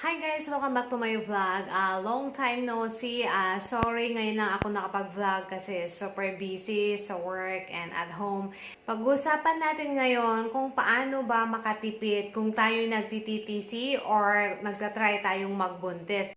Hi guys! Welcome back to my vlog. Uh, long time no see. Uh, sorry, ngayon lang ako nakapag-vlog kasi super busy sa work and at home. Pag-usapan natin ngayon kung paano ba makatipid kung tayo nagtititisi or nagtatry tayong magbuntis.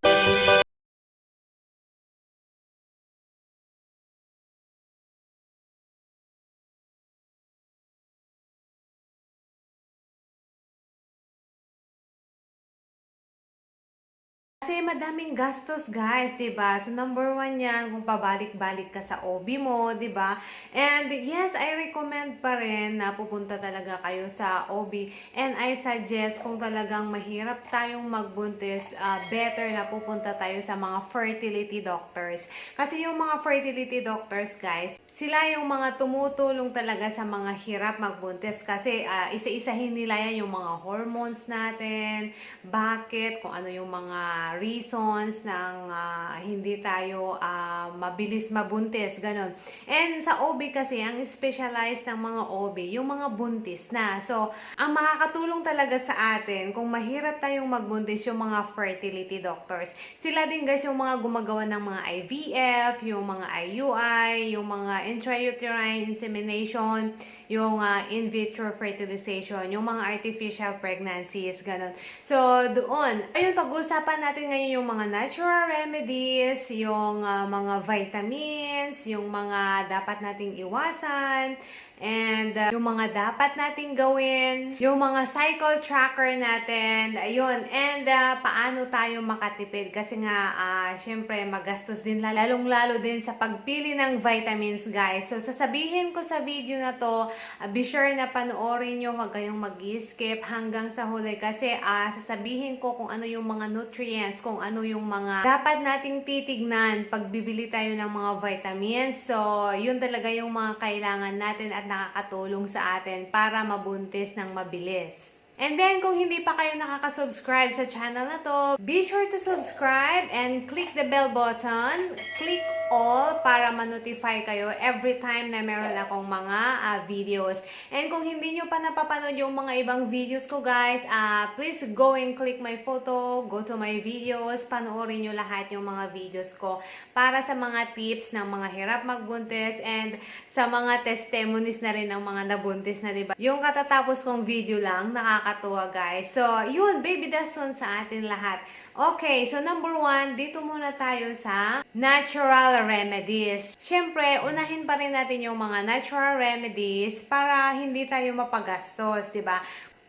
Kasi madaming gastos, guys, 'di ba? So number one 'yan kung pabalik-balik ka sa OB mo, 'di ba? And yes, I recommend pa rin na pupunta talaga kayo sa OB. And I suggest kung talagang mahirap tayong magbuntis, uh, better na pupunta tayo sa mga fertility doctors. Kasi yung mga fertility doctors, guys, sila yung mga tumutulong talaga sa mga hirap magbuntis kasi ah, isa-isahin nila yan yung mga hormones natin, bakit, kung ano yung mga reasons ng ah, hindi tayo ah, mabilis mabuntis, ganun. And sa OB kasi, ang specialized ng mga OB, yung mga buntis na. So, ang makakatulong talaga sa atin, kung mahirap tayong magbuntis, yung mga fertility doctors. Sila din guys yung mga gumagawa ng mga IVF, yung mga IUI, yung mga intrauterine insemination, yung ah, in vitro fertilization, yung mga artificial pregnancies, ganun. So, doon. Ayun, pag-usapan natin ngayon yung mga natural remedies, yung ah, mga vitamins, yung mga dapat nating iwasan, and ah, yung mga dapat nating gawin, yung mga cycle tracker natin, ayun, and ah, paano tayo makatipid kasi nga, ah, syempre, magastos din, lalong-lalo din sa pagpili ng vitamins, guys. So, sasabihin ko sa video na to, ah, be sure na panoorin nyo, huwag kayong mag-skip hanggang sa huli kasi ah, sasabihin ko kung ano yung mga nutrients, kung ano yung mga dapat nating titignan pag bibili tayo ng mga vitamins. So, yun talaga yung mga kailangan natin at nakakatulong sa atin para mabuntis ng mabilis. And then, kung hindi pa kayo nakaka-subscribe sa channel na to, be sure to subscribe and click the bell button. Click all para ma-notify kayo every time na meron akong mga ah, videos. And kung hindi nyo pa napapanood yung mga ibang videos ko, guys, ah, please go and click my photo, go to my videos, panoorin nyo lahat yung mga videos ko para sa mga tips ng mga hirap magbuntis and sa mga testimonies na rin ng mga nabuntis na, diba? Yung katatapos kong video lang, nakakatuwa, guys. So, yun, baby dason sa atin lahat. Okay, so number one, dito muna tayo sa natural remedies. Siyempre, unahin pa rin natin yung mga natural remedies para hindi tayo mapagastos, di ba?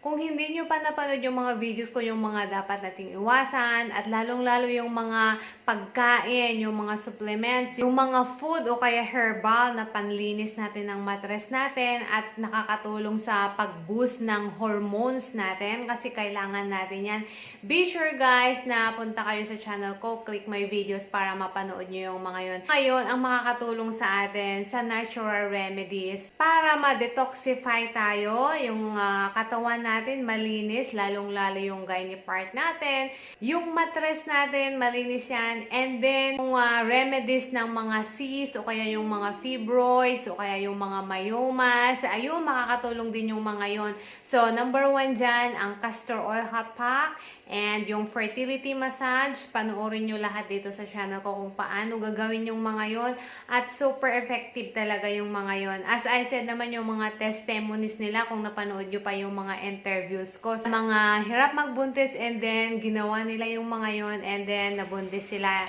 Kung hindi nyo pa napanood yung mga videos ko, yung mga dapat nating iwasan, at lalong-lalo yung mga pagkain, yung mga supplements, yung mga food o kaya herbal na panlinis natin ng matres natin at nakakatulong sa pag-boost ng hormones natin kasi kailangan natin yan. Be sure guys na punta kayo sa channel ko, click my videos para mapanood nyo yung mga yun. Ngayon, ang makakatulong sa atin sa natural remedies para ma-detoxify tayo, yung ah, katawan natin malinis, lalong-lalo yung gynae part natin, yung matres natin malinis yan, and then yung ah, remedies ng mga cysts o kaya yung mga fibroids o kaya yung mga myomas, ayun, makakatulong din yung mga yon. So, number one dyan, ang castor oil hot pack, and yung fertility massage, panoorin nyo lahat dito sa channel ko kung paano gagawin yung mga yon at super effective talaga yung mga yon. As I said naman yung mga testimonies nila kung napanood nyo pa yung mga interviews ko sa mga hirap magbuntis and then ginawa nila yung mga yon and then nabuntis sila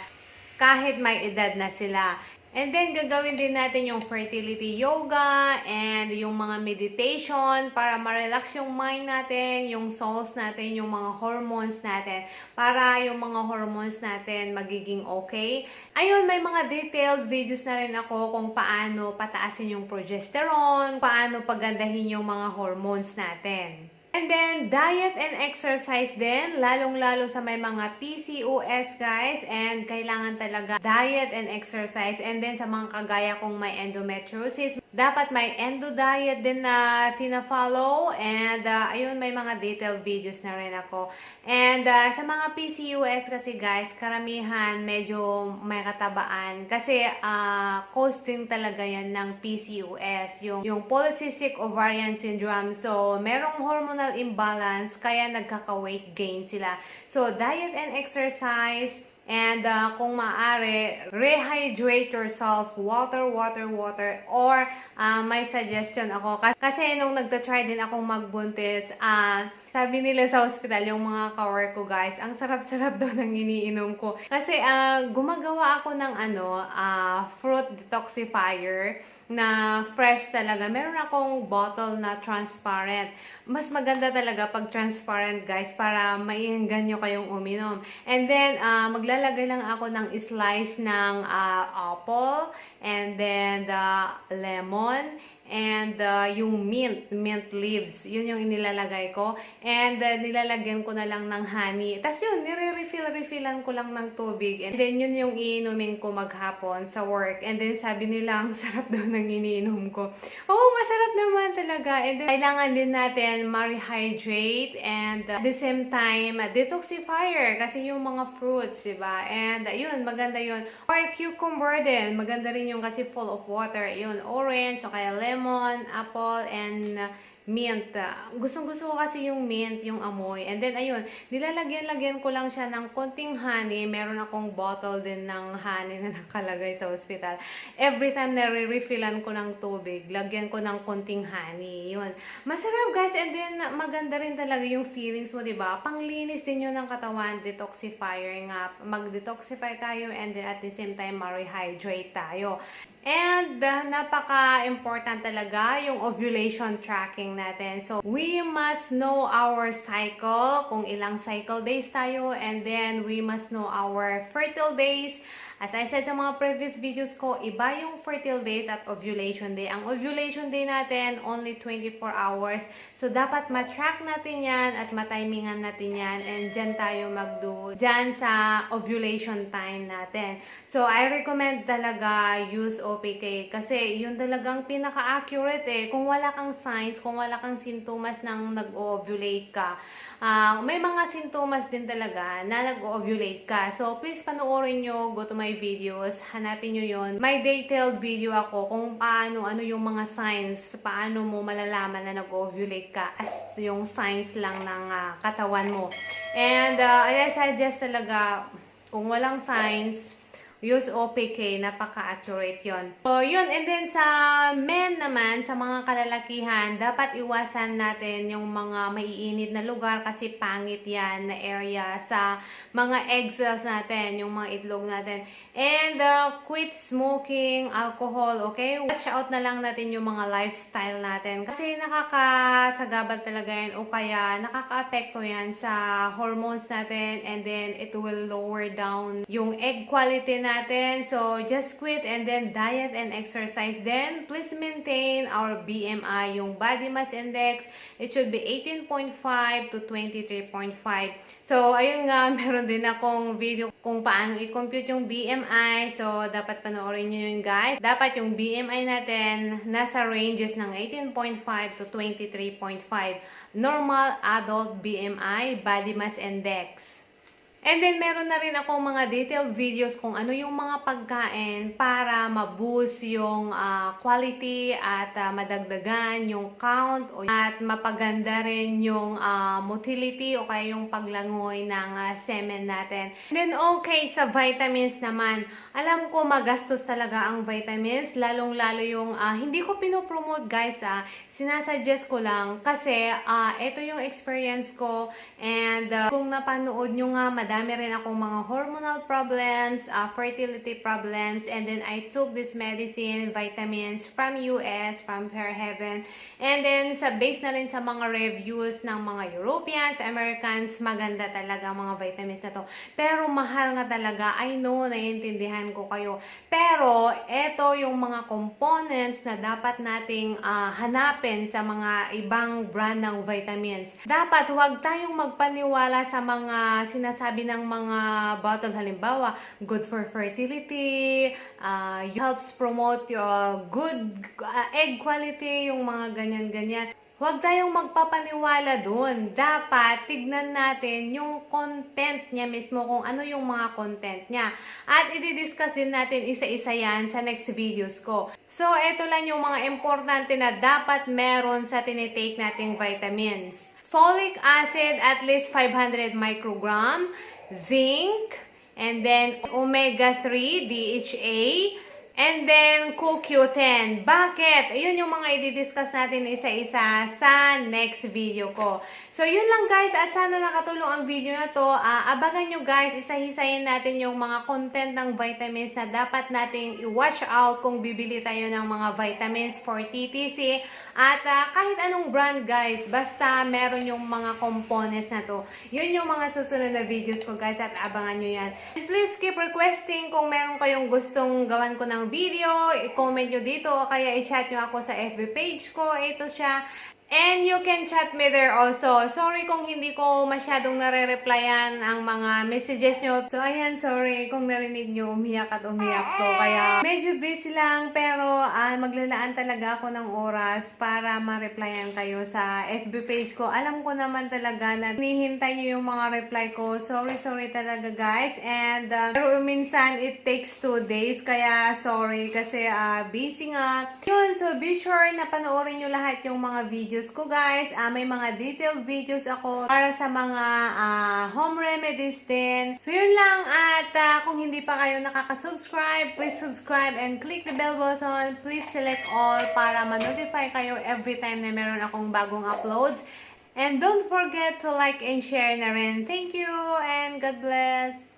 kahit may edad na sila. And then, gagawin din natin yung fertility yoga and yung mga meditation para ma-relax yung mind natin, yung souls natin, yung mga hormones natin, para yung mga hormones natin magiging okay. Ayun, may mga detailed videos na rin ako kung paano pataasin yung progesterone, paano pagandahin yung mga hormones natin. And then, diet and exercise din, lalong-lalo sa may mga PCOS guys, and kailangan talaga diet and exercise. And then, sa mga kagaya kung may endometriosis, dapat may endo diet din na tina-follow and uh, ayun may mga detailed videos na rin ako. And uh, sa mga PCOS kasi guys, karamihan medyo may katabaan kasi uh, costing talaga yan ng PCOS, yung, yung polycystic ovarian syndrome. So, merong hormonal imbalance kaya nagkaka-weight gain sila. So, diet and exercise, And uh, kung maaari, rehydrate yourself, water, water, water, or uh, may suggestion ako. Kas- Kasi nung nagtatry din akong magbuntis, uh, sabi nila sa hospital, yung mga kawork ko guys, ang sarap-sarap daw ng iniinom ko. Kasi uh, gumagawa ako ng ano, uh, fruit detoxifier na fresh talaga. Meron akong bottle na transparent. Mas maganda talaga pag transparent guys para maiinggan nyo kayong uminom. And then, uh, maglalagay lang ako ng slice ng uh, apple and then the lemon and uh, yung mint, mint leaves. Yun yung inilalagay ko. And uh, nilalagyan ko na lang ng honey. Tapos yun, nire-refill-refillan ko lang ng tubig. And then yun yung iinumin ko maghapon sa work. And then sabi nila, ang sarap daw ng iniinom ko. Oo, masarap naman talaga. And then, kailangan din natin ma-rehydrate and uh, at the same time, uh, detoxifier. Kasi yung mga fruits, diba? And uh, yun, maganda yun. Or cucumber din. Maganda rin yung kasi full of water. Yun, orange, o kaya lemon lemon, apple, and uh, mint. Gustong gusto ko kasi yung mint, yung amoy. And then, ayun, nilalagyan-lagyan ko lang siya ng konting honey. Meron akong bottle din ng honey na nakalagay sa hospital. Every time na re-refillan ko ng tubig, lagyan ko ng konting honey. Yun. Masarap guys. And then, maganda rin talaga yung feelings mo, ba? Panglinis din yun ng katawan, detoxifier nga. Mag-detoxify tayo and then at the same time, ma-rehydrate tayo. And uh, napaka-important talaga yung ovulation tracking natin. So, we must know our cycle, kung ilang cycle days tayo, and then we must know our fertile days. As I said sa mga previous videos ko, iba yung fertile days at ovulation day. Ang ovulation day natin, only 24 hours. So, dapat matrack natin yan at matimingan natin yan. And dyan tayo magdo dyan sa ovulation time natin. So, I recommend talaga use OPK kasi yun talagang pinaka-accurate eh. Kung wala kang signs, kung wala kang sintomas nang nag-ovulate ka, uh, may mga sintomas din talaga na nag-ovulate ka. So, please panoorin nyo, go to my videos, hanapin nyo yon. May detailed video ako kung paano, ano yung mga signs, paano mo malalaman na nag-ovulate ka as yung signs lang ng uh, katawan mo. And uh, I suggest talaga, kung walang signs, use OPK, napaka-accurate yon. So, yun. And then, sa men naman, sa mga kalalakihan, dapat iwasan natin yung mga maiinit na lugar kasi pangit yan na area sa mga egg cells natin, yung mga itlog natin. And, uh, quit smoking, alcohol, okay? Watch out na lang natin yung mga lifestyle natin. Kasi nakakasagabal talaga yan o kaya nakaka-apekto yan sa hormones natin and then it will lower down yung egg quality natin. So, just quit and then diet and exercise. Then, please maintain our BMI, yung body mass index. It should be 18.5 to 23.5. So, ayun nga, meron din akong video kung paano i-compute yung BMI. So, dapat panoorin nyo yun guys. Dapat yung BMI natin nasa ranges ng 18.5 to 23.5. Normal adult BMI, body mass index. And then, meron na rin akong mga detailed videos kung ano yung mga pagkain para ma-boost yung uh, quality at uh, madagdagan yung count at mapaganda rin yung uh, motility o kaya yung paglangoy ng uh, semen natin. And then, okay, sa vitamins naman, alam ko magastos talaga ang vitamins, lalong-lalo yung, uh, hindi ko pinopromote guys ah, sinasuggest ko lang kasi uh, ito yung experience ko and uh, kung napanood nyo nga, madami rin akong mga hormonal problems, uh, fertility problems, and then I took this medicine, vitamins from US, from Fair Heaven, and then sa base na rin sa mga reviews ng mga Europeans, Americans, maganda talaga mga vitamins na to. Pero mahal nga talaga, I know, naiintindihan ko kayo. Pero, ito yung mga components na dapat nating uh, hanapin happen sa mga ibang brand ng vitamins. Dapat huwag tayong magpaniwala sa mga sinasabi ng mga bottle. Halimbawa, good for fertility, uh, helps promote your good uh, egg quality, yung mga ganyan-ganyan. Huwag tayong magpapaniwala dun. Dapat tignan natin yung content niya mismo, kung ano yung mga content niya. At i-discuss din natin isa-isa yan sa next videos ko. So, ito lang yung mga importante na dapat meron sa tinitake nating vitamins. Folic acid, at least 500 microgram. Zinc, and then omega-3, DHA, And then, CoQ10. Bakit? Yun yung mga i-discuss natin isa-isa sa next video ko. So, yun lang guys. At sana nakatulong ang video na to. Ah, abangan nyo guys, isa-hisayin natin yung mga content ng vitamins na dapat nating i-watch out kung bibili tayo ng mga vitamins for TTC. At ah, kahit anong brand guys, basta meron yung mga components na to. Yun yung mga susunod na videos ko guys at abangan nyo yan. And please keep requesting kung meron kayong gustong gawan ko ng video, i-comment nyo dito o kaya i-chat nyo ako sa FB page ko. Ito siya. And you can chat me there also. Sorry kung hindi ko masyadong nare-replyan ang mga messages nyo. So, ayan, sorry kung narinig nyo, umiyak at umiyak to. Kaya, medyo busy lang, pero ah, maglalaan talaga ako ng oras para ma-replyan kayo sa FB page ko. Alam ko naman talaga na hinihintay nyo yung mga reply ko. Sorry, sorry talaga, guys. And, ah, pero minsan, it takes two days. Kaya, sorry, kasi ah, busy nga. Yun, so be sure na panoorin nyo lahat yung mga videos ko guys. Ah, may mga detailed videos ako para sa mga ah, home remedies din. So yun lang at ah, kung hindi pa kayo nakaka-subscribe, please subscribe and click the bell button. Please select all para ma-notify kayo every time na meron akong bagong uploads. And don't forget to like and share na rin. Thank you and God bless!